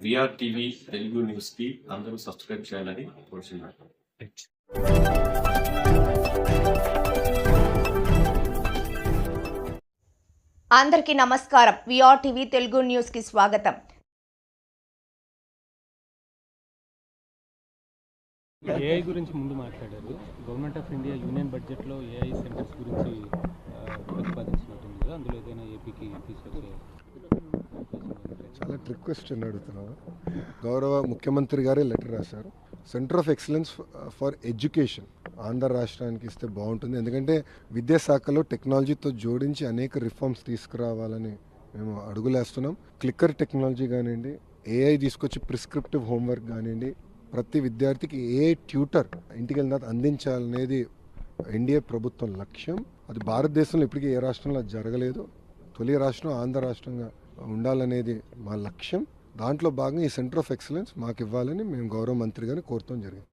VR TV Telugu న్యూస్కి అందరూ subscribe చేయాలని కోరుచున్నాను. అందరికీ నమస్కారం. విఆర్ టీవీ తెలుగు న్యూస్కి స్వాగతం. ఏఐ గురించి ముందు మాట్లాడారు. గవర్నమెంట్ ఆఫ్ ఇండియా యూనియన్ బడ్జెట్లో ఏఐ సెంటర్స్ గురించి ప్రతిపాదించినట్టుంది కదా. అందులో ఏదైనా ఏపీకి తీసుకొచ్చే? చాలా ట్రిక్ క్వశ్చన్ అడుగుతున్నాను గౌరవ ముఖ్యమంత్రి గారే లెటర్ రాశారు. Centre of excellence for education Andhra రాష్ట్రానికి ఇస్తే బాగుంటుంది. ఎందుకంటే విద్యాశాఖలో టెక్నాలజీతో జోడించి అనేక రిఫార్మ్స్ తీసుకురావాలని మేము అడుగులేస్తున్నాం. క్లిక్కర్ టెక్నాలజీ కానివ్వండి ఏఐ తీసుకొచ్చి ప్రిస్క్రిప్టివ్ హోంవర్క్ కానివ్వండి ప్రతి విద్యార్థికి ఏ ట్యూటర్ ఇంటికి వెళ్ళిన తర్వాత అందించాలనేది ఎన్డీఏ ప్రభుత్వం లక్ష్యం. అది భారతదేశంలో ఇప్పటికీ ఏ రాష్ట్రంలో అది జరగలేదు. తొలి రాష్ట్రం ఆంధ్ర రాష్ట్రంగా ఉండాలనేది మా లక్ష్యం. దాంట్లో భాగంగా ఈ సెంటర్ ఆఫ్ ఎక్సలెన్స్ మాకు ఇవ్వాలని మేము గౌరవ మంత్రి గారిని కోరుతాం జరిగింది.